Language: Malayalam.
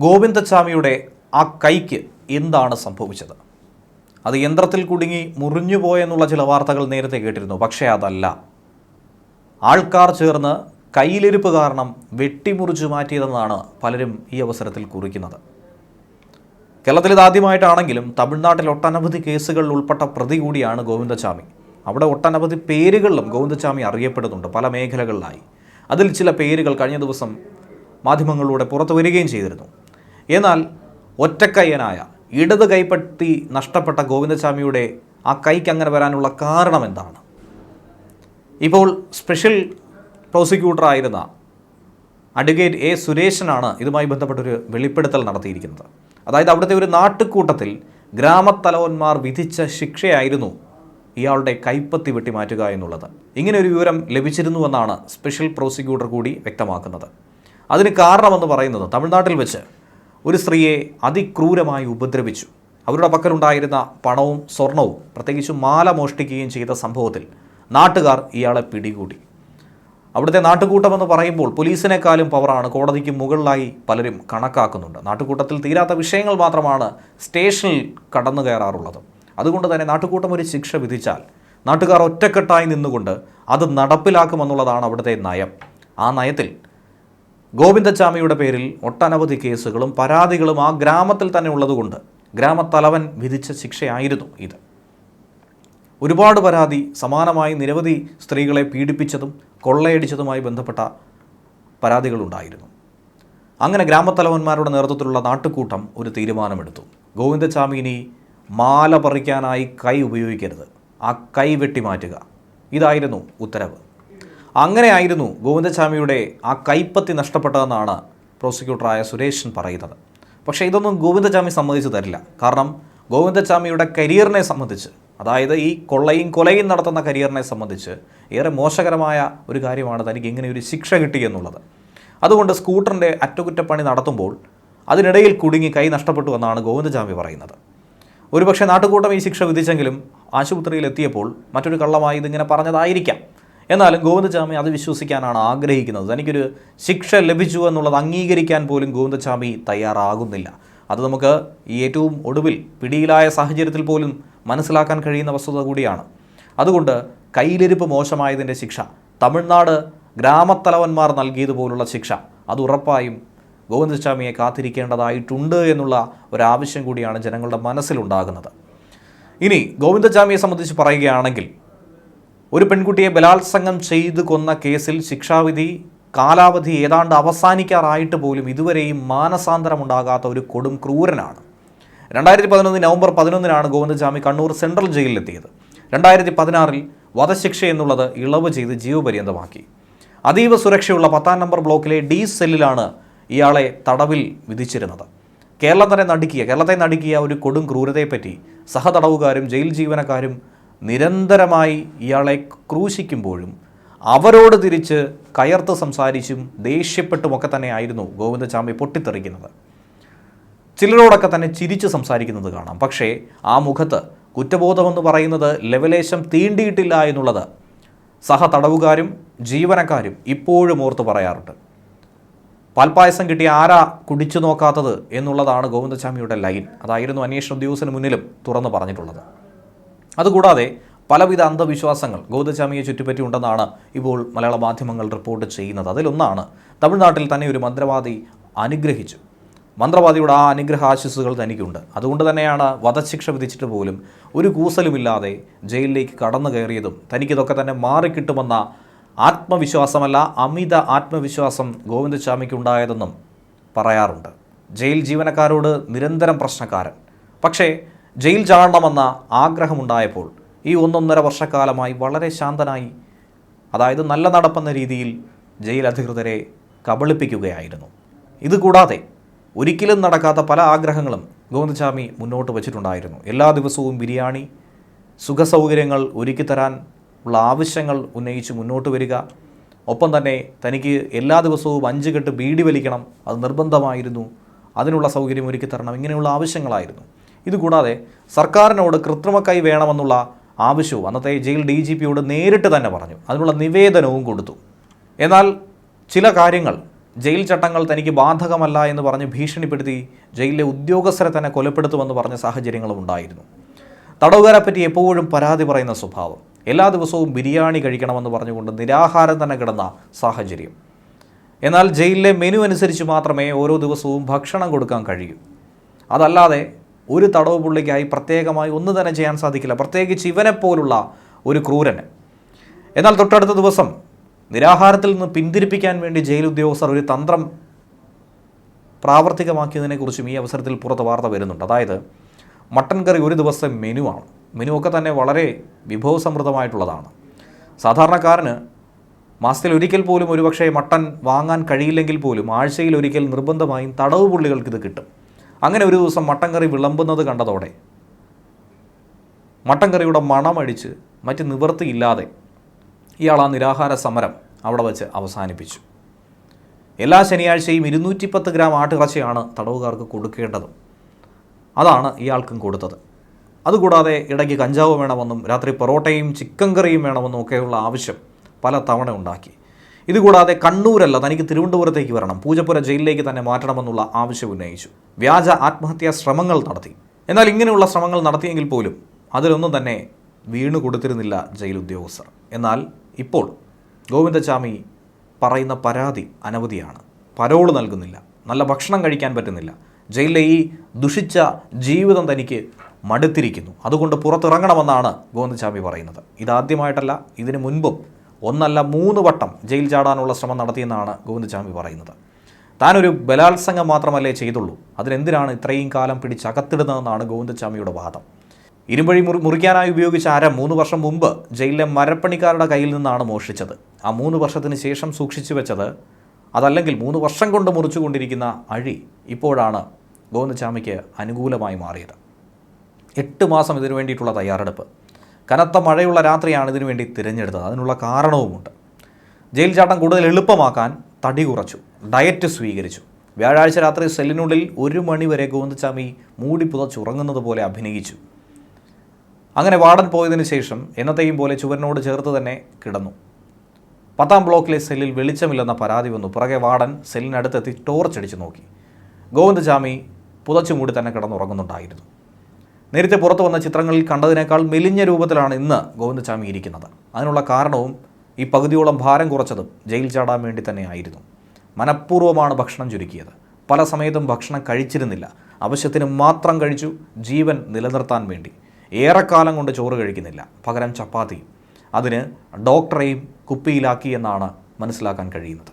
ഗോവിന്ദച്ചാമിയുടെ ആ കൈക്ക് എന്താണ് സംഭവിച്ചത്? അത് യന്ത്രത്തിൽ കുടുങ്ങി മുറിഞ്ഞു പോയെന്നുള്ള ചില വാർത്തകൾ നേരത്തെ കേട്ടിരുന്നു പക്ഷേ അതല്ല. ആൾക്കാർ ചേർന്ന് കയ്യിലിരിപ്പ് കാരണം വെട്ടിമുറിച്ചു മാറ്റിയതെന്നാണ് പലരും ഈ അവസരത്തിൽ കുറിക്കുന്നത്. കേരളത്തിൽ ഇതാദ്യമായിട്ടാണെങ്കിലും തമിഴ്നാട്ടിൽ ഒട്ടനവധി കേസുകളിൽ ഉൾപ്പെട്ട പ്രതി കൂടിയാണ് ഗോവിന്ദസ്വാമി. അവിടെ ഒട്ടനവധി പേരുകളിലും ഗോവിന്ദസ്വാമി അറിയപ്പെടുന്നുണ്ട് പല മേഖലകളിലായി. അതിൽ ചില പേരുകൾ കഴിഞ്ഞ ദിവസം മാധ്യമങ്ങളിലൂടെ പുറത്തു വരികയും ചെയ്തിരുന്നു. എന്നാൽ ഒറ്റക്കയ്യനായ ഇടത് കൈപ്പറ്റി നഷ്ടപ്പെട്ട ഗോവിന്ദസ്വാമിയുടെ ആ കൈക്ക് അങ്ങനെ വരാനുള്ള കാരണം എന്താണ്? ഇപ്പോൾ സ്പെഷ്യൽ പ്രോസിക്യൂട്ടർ ആയിരുന്ന അഡ്വക്കേറ്റ് എ സുരേഷനാണ് ഇതുമായി ബന്ധപ്പെട്ടൊരു വെളിപ്പെടുത്തൽ നടത്തിയിരിക്കുന്നത്. അതായത് അവിടുത്തെ ഒരു നാട്ടുകൂട്ടത്തിൽ ഗ്രാമത്തലവന്മാർ വിധിച്ച ശിക്ഷയായിരുന്നു ഇയാളുടെ കൈപ്പത്തി വെട്ടിമാറ്റുക എന്നുള്ളത്. ഇങ്ങനെ ഒരു വിവരം ലഭിച്ചിരുന്നുവെന്നാണ് സ്പെഷ്യൽ പ്രോസിക്യൂട്ടർ കൂടി വ്യക്തമാക്കുന്നത്. അതിന് കാരണമെന്ന് പറയുന്നത് തമിഴ്നാട്ടിൽ വെച്ച് ഒരു സ്ത്രീയെ അതിക്രൂരമായി ഉപദ്രവിച്ചു. അവരുടെ പക്കലുണ്ടായിരുന്ന പണവും സ്വർണവും പ്രത്യേകിച്ചും മാല മോഷ്ടിക്കുകയും ചെയ്ത സംഭവത്തിൽ നാട്ടുകാർ ഇയാളെ പിടികൂടി. അവിടുത്തെ നാട്ടുകൂട്ടമെന്ന് പറയുമ്പോൾ പോലീസിനേക്കാളും പവറാണ് കോടതിക്ക് മുകളിലായി പലരും കണക്കാക്കുന്നുണ്ട്. നാട്ടുകൂട്ടത്തിൽ തീരാത്ത വിഷയങ്ങൾ മാത്രമാണ് സ്റ്റേഷനിൽ കടന്നു കയറാറുള്ളത്. അതുകൊണ്ട് തന്നെ നാട്ടുകൂട്ടം ഒരു ശിക്ഷ വിധിച്ചാൽ നാട്ടുകാർ ഒറ്റക്കെട്ടായി നിന്നുകൊണ്ട് അത് നടപ്പിലാക്കുമെന്നുള്ളതാണ് അവിടുത്തെ നയം. ആ നയത്തിൽ ഗോവിന്ദച്ചാമിയുടെ പേരിൽ ഒട്ടനവധി കേസുകളും പരാതികളും ആ ഗ്രാമത്തിൽ തന്നെ ഉള്ളതുകൊണ്ട് ഗ്രാമത്തലവൻ വിധിച്ച ശിക്ഷയായിരുന്നു ഇത്. ഒരുപാട് പരാതി സമാനമായി നിരവധി സ്ത്രീകളെ പീഡിപ്പിച്ചതും കൊള്ളയടിച്ചതുമായി ബന്ധപ്പെട്ട പരാതികളുണ്ടായിരുന്നു. അങ്ങനെ ഗ്രാമത്തലവന്മാരുടെ നേതൃത്വത്തിലുള്ള നാട്ടുകൂട്ടം ഒരു തീരുമാനമെടുത്തു. ഗോവിന്ദച്ചാമി ഇനി മാല പറിക്കാനായി കൈ ഉപയോഗിക്കരുത്. ആ കൈ വെട്ടി മാറ്റുക ഇതായിരുന്നു ഉത്തരവ്. അങ്ങനെയായിരുന്നു ഗോവിന്ദസ്വാമിയുടെ ആ കൈപ്പത്തി നഷ്ടപ്പെട്ടതെന്നാണ് പ്രോസിക്യൂട്ടറായ സുരേഷൻ പറയുന്നത്. പക്ഷേ ഇതൊന്നും ഗോവിന്ദസ്വാമി സമ്മതിച്ചു തരില്ല. കാരണം ഗോവിന്ദസ്വാമിയുടെ കരിയറിനെ സംബന്ധിച്ച് അതായത് ഈ കൊള്ളയും കൊലയും നടത്തുന്ന കരിയറിനെ സംബന്ധിച്ച് ഏറെ മോശകരമായ ഒരു കാര്യമാണ് തനിക്ക് ഇങ്ങനെ ഒരു ശിക്ഷ കിട്ടിയെന്നുള്ളത് അതുകൊണ്ട് സ്കൂട്ടറിന്റെ അറ്റകുറ്റപ്പണി നടത്തുമ്പോൾ അതിനിടയിൽ കുടുങ്ങി കൈ നഷ്ടപ്പെട്ടു എന്നാണ് ഗോവിന്ദചാമി പറയുന്നത്. ഒരുപക്ഷെ നാട്ടുകൂട്ടം ഈ ശിക്ഷ വിധിച്ചെങ്കിലും ആശുപത്രിയിൽ എത്തിയപ്പോൾ മറ്റൊരു കള്ളമായി ഇതിങ്ങനെ പറഞ്ഞതായിരിക്കാം. എന്നാലും ഗോവിന്ദചാമി അത് വിശ്വസിക്കാനാണ് ആഗ്രഹിക്കുന്നത്. തനിക്കൊരു ശിക്ഷ ലഭിച്ചു എന്നുള്ളത് അംഗീകരിക്കാൻ പോലും ഗോവിന്ദചാമി തയ്യാറാകുന്നില്ല. അത് നമുക്ക് ഈ ഏറ്റവും ഒടുവിൽ പിടിയിലായ സാഹചര്യത്തിൽ പോലും മനസ്സിലാക്കാൻ കഴിയുന്ന വസ്തുത കൂടിയാണ്. അതുകൊണ്ട് കയ്യിലിരിപ്പ് മോശമായതിന്റെ ശിക്ഷ തമിഴ്നാട് ഗ്രാമത്തലവന്മാർ നൽകിയതുപോലുള്ള ശിക്ഷ അത് ഉറപ്പായും ഗോവിന്ദസ്വാമിയെ കാത്തിരിക്കേണ്ടതായിട്ടുണ്ട് എന്നുള്ള ഒരാവശ്യം കൂടിയാണ് ജനങ്ങളുടെ മനസ്സിലുണ്ടാകുന്നത്. ഇനി ഗോവിന്ദസ്വാമിയെ സംബന്ധിച്ച് പറയുകയാണെങ്കിൽ ഒരു പെൺകുട്ടിയെ ബലാത്സംഗം ചെയ്തു കൊന്ന കേസിൽ ശിക്ഷാവിധി കാലാവധി ഏതാണ്ട് അവസാനിക്കാറായിട്ട് പോലും ഇതുവരെയും മാനസാന്തരമുണ്ടാകാത്ത ഒരു കൊടും ക്രൂരനാണ്. രണ്ടായിരത്തി പതിനൊന്ന് നവംബർ പതിനൊന്നിനാണ് ഗോവിന്ദസ്വാമി കണ്ണൂർ സെൻട്രൽ ജയിലിലെത്തിയത്. രണ്ടായിരത്തി പതിനാറിൽ വധശിക്ഷ എന്നുള്ളത് ഇളവ് ചെയ്ത് ജീവപര്യന്തമാക്കി. അതീവ സുരക്ഷയുള്ള പത്താം നമ്പർ ബ്ലോക്കിലെ ഡി സെല്ലിലാണ് ഇയാളെ തടവിൽ വിധിച്ചിരുന്നത്. കേരളം തന്നെ നടുക്കിയ കേരളത്തെ നടുക്കിയ ഒരു കൊടും ക്രൂരതയെപ്പറ്റി സഹതടവുകാരും ജയിൽ ജീവനക്കാരും നിരന്തരമായി ഇയാളെ ക്രൂശിക്കുമ്പോഴും അവരോട് തിരിച്ച് കയർത്ത് സംസാരിച്ചും ദേഷ്യപ്പെട്ടുമൊക്കെ തന്നെയായിരുന്നു ഗോവിന്ദചാമി പൊട്ടിത്തെറിക്കുന്നത്. ചിലരോടൊക്കെ തന്നെ ചിരിച്ച് സംസാരിക്കുന്നത് കാണാം. പക്ഷേ ആ മുഖത്ത് കുറ്റബോധമെന്ന് പറയുന്നത് ലെവലേശം തീണ്ടിയിട്ടില്ല എന്നുള്ളത് സഹ തടവുകാരും ജീവനക്കാരും ഇപ്പോഴും ഓർത്ത് പറയാറുണ്ട്. പാൽപ്പായസം കിട്ടിയ ആരാ കുടിച്ചു നോക്കാത്തത് എന്നുള്ളതാണ് ഗോവിന്ദസ്വാമിയുടെ ലൈൻ. അതായിരുന്നു അന്വേഷണ ഉദ്യോഗസ്ഥന് മുന്നിലും തുറന്നു പറഞ്ഞിട്ടുള്ളത്. അതുകൂടാതെ പലവിധ അന്ധവിശ്വാസങ്ങൾ ഗോവിന്ദസ്വാമിയെ ചുറ്റിപ്പറ്റി ഉണ്ടെന്നാണ് ഇപ്പോൾ മലയാള മാധ്യമങ്ങൾ റിപ്പോർട്ട് ചെയ്യുന്നത്. അതിലൊന്നാണ് തമിഴ്നാട്ടിൽ തന്നെ ഒരു മന്ത്രവാദി അനുഗ്രഹിച്ചു. മന്ത്രവാദിയുടെ ആ അനുഗ്രഹ ആശിസ്സുകൾ തനിക്കുണ്ട്. അതുകൊണ്ട് തന്നെയാണ് വധശിക്ഷ വിധിച്ചിട്ട് പോലും ഒരു കൂസലുമില്ലാതെ ജയിലിലേക്ക് കടന്നു കയറിയതും തനിക്കിതൊക്കെ തന്നെ മാറിക്കിട്ടുമെന്ന ആത്മവിശ്വാസമല്ല അമിത ആത്മവിശ്വാസം ഗോവിന്ദസ്വാമിക്ക് ഉണ്ടായതെന്നും പറയാറുണ്ട്. ജയിൽ ജീവനക്കാരോട് നിരന്തരം പ്രശ്നക്കാരൻ. പക്ഷേ ജയിൽ ചാടണമെന്ന ആഗ്രഹമുണ്ടായപ്പോൾ ഈ ഒന്നൊന്നര വർഷക്കാലമായി വളരെ ശാന്തനായി അതായത് നല്ല നടപ്പെന്ന രീതിയിൽ ജയിൽ അധികൃതരെ കബളിപ്പിക്കുകയായിരുന്നു. ഇതുകൂടാതെ ഒരിക്കലും നടക്കാത്ത പല ആഗ്രഹങ്ങളും ഗോവിന്ദസ്വാമി മുന്നോട്ട് വച്ചിട്ടുണ്ടായിരുന്നു. എല്ലാ ദിവസവും ബിരിയാണി സുഖസൗകര്യങ്ങൾ ഒരുക്കിത്തരാൻ ഉള്ള ആവശ്യങ്ങൾ ഉന്നയിച്ച് മുന്നോട്ട് വരിക. ഒപ്പം തന്നെ തനിക്ക് എല്ലാ ദിവസവും അഞ്ച് കെട്ട് ബീഡി വലിക്കണം. അത് നിർബന്ധമായിരുന്നു. അതിനുള്ള സൗകര്യം ഒരുക്കി തരണം. ഇങ്ങനെയുള്ള ആവശ്യങ്ങളായിരുന്നു. ഇതുകൂടാതെ സർക്കാരിനോട് കൃത്രിമക്കൈ വേണമെന്നുള്ള ആവശ്യവും അന്നത്തെ ജയിൽ ഡി ജി പിയോട് നേരിട്ട് തന്നെ പറഞ്ഞു. അതിനുള്ള നിവേദനവും കൊടുത്തു. എന്നാൽ ചില കാര്യങ്ങൾ ജയിൽ ചട്ടങ്ങൾ തനിക്ക് ബാധകമല്ല എന്ന് പറഞ്ഞ് ഭീഷണിപ്പെടുത്തി ജയിലിലെ ഉദ്യോഗസ്ഥരെ തന്നെ കൊലപ്പെടുത്തുമെന്ന് പറഞ്ഞ സാഹചര്യങ്ങളും ഉണ്ടായിരുന്നു. തടവുകാരെ പറ്റി എപ്പോഴും പരാതി പറയുന്ന സ്വഭാവം. എല്ലാ ദിവസവും ബിരിയാണി കഴിക്കണമെന്ന് പറഞ്ഞുകൊണ്ട് നിരാഹാരം തന്നെ കിടന്ന സാഹചര്യം. എന്നാൽ ജയിലിലെ മെനു അനുസരിച്ച് മാത്രമേ ഓരോ ദിവസവും ഭക്ഷണം കൊടുക്കാൻ കഴിയൂ. അതല്ലാതെ ഒരു തടവ് പുള്ളിക്കായി പ്രത്യേകമായി ഒന്നും തന്നെ ചെയ്യാൻ സാധിക്കില്ല. പ്രത്യേകിച്ച് ഇവനെപ്പോലുള്ള ഒരു ക്രൂരന്. എന്നാൽ തൊട്ടടുത്ത ദിവസം നിരാഹാരത്തിൽ നിന്ന് പിന്തിരിപ്പിക്കാൻ വേണ്ടി ജയിൽ ഉദ്യോഗസ്ഥർ ഒരു തന്ത്രം പ്രാവർത്തികമാക്കിയതിനെക്കുറിച്ചും ഈ അവസരത്തിൽ പുറത്ത് വാർത്ത വരുന്നുണ്ട്. അതായത് മട്ടൻ കറി ഒരു ദിവസത്തെ മെനുവാണ് മെനു ഒക്കെ തന്നെ വളരെ വിഭവസമൃദ്ധമായിട്ടുള്ളതാണ്. സാധാരണക്കാരന് മാസത്തിൽ ഒരിക്കൽ പോലും ഒരുപക്ഷെ മട്ടൻ വാങ്ങാൻ കഴിയില്ലെങ്കിൽ പോലും ആഴ്ചയിൽ ഒരിക്കൽ നിർബന്ധമായും തടവ് പുള്ളികൾക്ക് ഇത് കിട്ടും. അങ്ങനെ ഒരു ദിവസം മട്ടൻ കറി വിളമ്പുന്നത് കണ്ടതോടെ മട്ടൻ കറിയുടെ മണമടിച്ച് മറ്റ് നിവൃത്തിയില്ലാതെ ഇയാൾ ആ നിരാഹാര സമരം അവിടെ വച്ച് അവസാനിപ്പിച്ചു. എല്ലാ ശനിയാഴ്ചയും ഇരുന്നൂറ്റി പത്ത് ഗ്രാം ആട്ടിറച്ചിയാണ് തടവുകാർക്ക് കൊടുക്കേണ്ടത്. അതാണ് ഇയാൾക്കും കൊടുത്തത്. അതുകൂടാതെ ഇടയ്ക്ക് കഞ്ചാവ് വേണമെന്നും രാത്രി പൊറോട്ടയും ചിക്കൻ കറിയും വേണമെന്നും ഒക്കെയുള്ള ആവശ്യം പല തവണ ഉണ്ടാക്കി. ഇതുകൂടാതെ കണ്ണൂരല്ല തനിക്ക് തിരുവനന്തപുരത്തേക്ക് വരണം. പൂജപ്പുര ജയിലിലേക്ക് തന്നെ മാറ്റണമെന്നുള്ള ആവശ്യം ഉന്നയിച്ചു. വ്യാജ ആത്മഹത്യാ ശ്രമങ്ങൾ നടത്തി. എന്നാൽ ഇങ്ങനെയുള്ള ശ്രമങ്ങൾ നടത്തിയെങ്കിൽ പോലും അതിലൊന്നും തന്നെ വീണു കൊടുത്തിരുന്നില്ല ജയിൽ ഉദ്യോഗസ്ഥർ. എന്നാൽ ഇപ്പോൾ ഗോവിന്ദചാമി പറയുന്ന പരാതി അനവധിയാണ്. പരോൾ നൽകുന്നില്ല. നല്ല ഭക്ഷണം കഴിക്കാൻ പറ്റുന്നില്ല. ജയിലിലെ ഈ ദുഷിച്ച ജീവിതം തനിക്ക് മടുത്തിരിക്കുന്നു. അതുകൊണ്ട് പുറത്തിറങ്ങണമെന്നാണ് ഗോവിന്ദചാമി പറയുന്നത്. ഇതാദ്യമായിട്ടല്ല ഇതിനു മുൻപും ഒന്നല്ല മൂന്ന് വട്ടം ജയിൽ ചാടാനുള്ള ശ്രമം നടത്തിയെന്നാണ് ഗോവിന്ദസ്വാമി പറയുന്നത്. താനൊരു ബലാത്സംഗം മാത്രമല്ലേ ചെയ്തുള്ളൂ. അതിനെന്തിനാണ് ഇത്രയും കാലം പിടിച്ചകത്തിടുന്നതെന്നാണ് ഗോവിന്ദസ്വാമിയുടെ വാദം. ഇരുമ്പഴി മുറി മുറിക്കാനായി ഉപയോഗിച്ച അര മൂന്ന് വർഷം മുമ്പ് ജയിലിലെ മരപ്പണിക്കാരുടെ കയ്യിൽ നിന്നാണ് മോഷ്ടിച്ചത്. ആ മൂന്ന് വർഷത്തിന് ശേഷം സൂക്ഷിച്ചു വെച്ചത് അതല്ലെങ്കിൽ മൂന്ന് വർഷം കൊണ്ട് മുറിച്ചുകൊണ്ടിരിക്കുന്ന അഴി ഇപ്പോഴാണ് ഗോവിന്ദസ്വാമിക്ക് അനുകൂലമായി മാറിയത്. എട്ട് മാസം ഇതിനു വേണ്ടിയിട്ടുള്ള തയ്യാറെടുപ്പ്. കനത്ത മഴയുള്ള രാത്രിയാണ് ഇതിനു വേണ്ടി തിരഞ്ഞെടുത്തത്. അതിനുള്ള കാരണവുമുണ്ട്. ജയിൽ ചാട്ടം കൂടുതൽ എളുപ്പമാക്കാൻ തടി കുറച്ചു. ഡയറ്റ് സ്വീകരിച്ചു. വ്യാഴാഴ്ച രാത്രി സെല്ലിനുള്ളിൽ ഒരു മണിവരെ ഗോവിന്ദസ്വാമി മൂടി പുതച്ചുറങ്ങുന്നത് പോലെ അഭിനയിച്ചു. അങ്ങനെ വാർഡൻ പോയതിനു ശേഷം എന്നത്തെയും പോലെ ചുവരിനോട് ചേർത്ത് തന്നെ കിടന്നു. പത്താം ബ്ലോക്കിലെ സെല്ലിൽ വെളിച്ചമില്ലെന്ന പരാതി വന്നു. പുറകെ വാർഡൻ സെല്ലിനടുത്തെത്തി ടോർച്ച് അടിച്ചു നോക്കി. ഗോവിന്ദസ്വാമി പുതച്ചു മൂടി തന്നെ കിടന്നുറങ്ങുന്നുണ്ടായിരുന്നു. നേരത്തെ പുറത്തു വന്ന ചിത്രങ്ങളിൽ കണ്ടതിനേക്കാൾ മെലിഞ്ഞ രൂപത്തിലാണ് ഇന്ന് ഗോവിന്ദസ്വാമി ഇരിക്കുന്നത്. അതിനുള്ള കാരണവും ഈ പകുതിയോളം ഭാരം കുറച്ചതും ജയിൽ ചാടാൻ വേണ്ടി തന്നെയായിരുന്നു. മനഃപൂർവമാണ് ഭക്ഷണം ചുരുക്കിയത്. പല സമയത്തും ഭക്ഷണം കഴിച്ചിരുന്നില്ല. ആവശ്യത്തിന് മാത്രം കഴിച്ചു ജീവൻ നിലനിർത്താൻ വേണ്ടി. ഏറെക്കാലം കൊണ്ട് ചോറ് കഴിക്കുന്നില്ല. പകരം ചപ്പാത്തിയും. അതിന് ഡോക്ടറെയും കുപ്പിയിലാക്കി എന്നാണ് മനസ്സിലാക്കാൻ കഴിയുന്നത്.